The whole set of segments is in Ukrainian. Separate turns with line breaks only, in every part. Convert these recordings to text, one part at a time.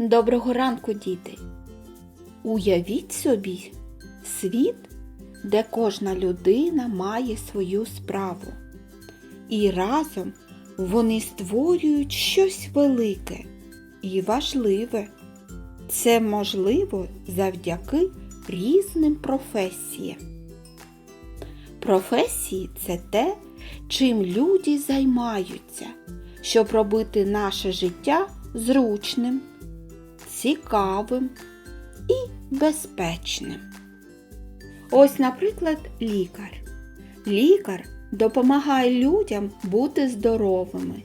Доброго ранку, діти! Уявіть собі світ, де кожна людина має свою справу. І разом вони створюють щось велике і важливе. Це можливо завдяки різним професіям. Професії це те, чим люди займаються, щоб робити наше життя зручним, цікавим і безпечним. Ось, наприклад, лікар. Лікар допомагає людям бути здоровими.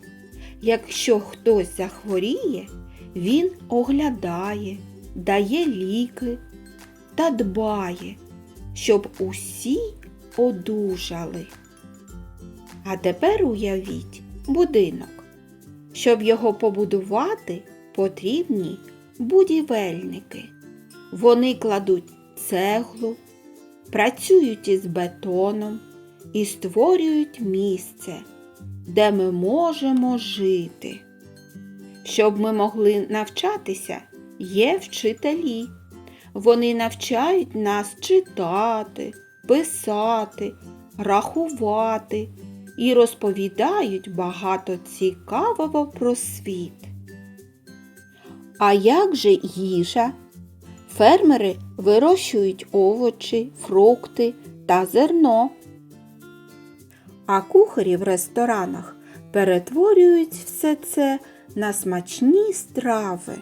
Якщо хтось захворіє, він оглядає, дає ліки та дбає, щоб усі одужали. А тепер уявіть будинок. Щоб його побудувати, потрібні будівельники. Вони кладуть цеглу, працюють із бетоном і створюють місце, де ми можемо жити. Щоб ми могли навчатися, є вчителі. Вони навчають нас читати, писати, рахувати і розповідають багато цікавого про світ. А як же їжа? Фермери вирощують овочі, фрукти та зерно. А кухарі в ресторанах перетворюють все це на смачні страви.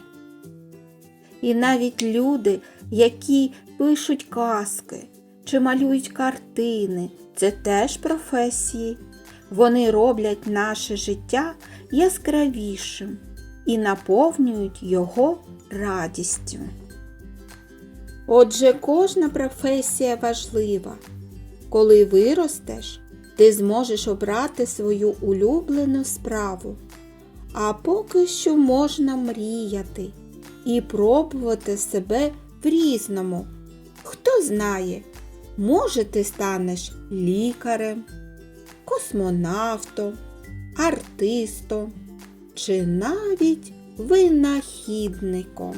І навіть люди, які пишуть казки чи малюють картини, це теж професії. Вони роблять наше життя яскравішим і наповнюють його радістю. Отже, кожна професія важлива. Коли виростеш, ти зможеш обрати свою улюблену справу. А поки що можна мріяти і пробувати себе в різному. Хто знає, може ти станеш лікарем, космонавтом, артистом чи навіть винахідником.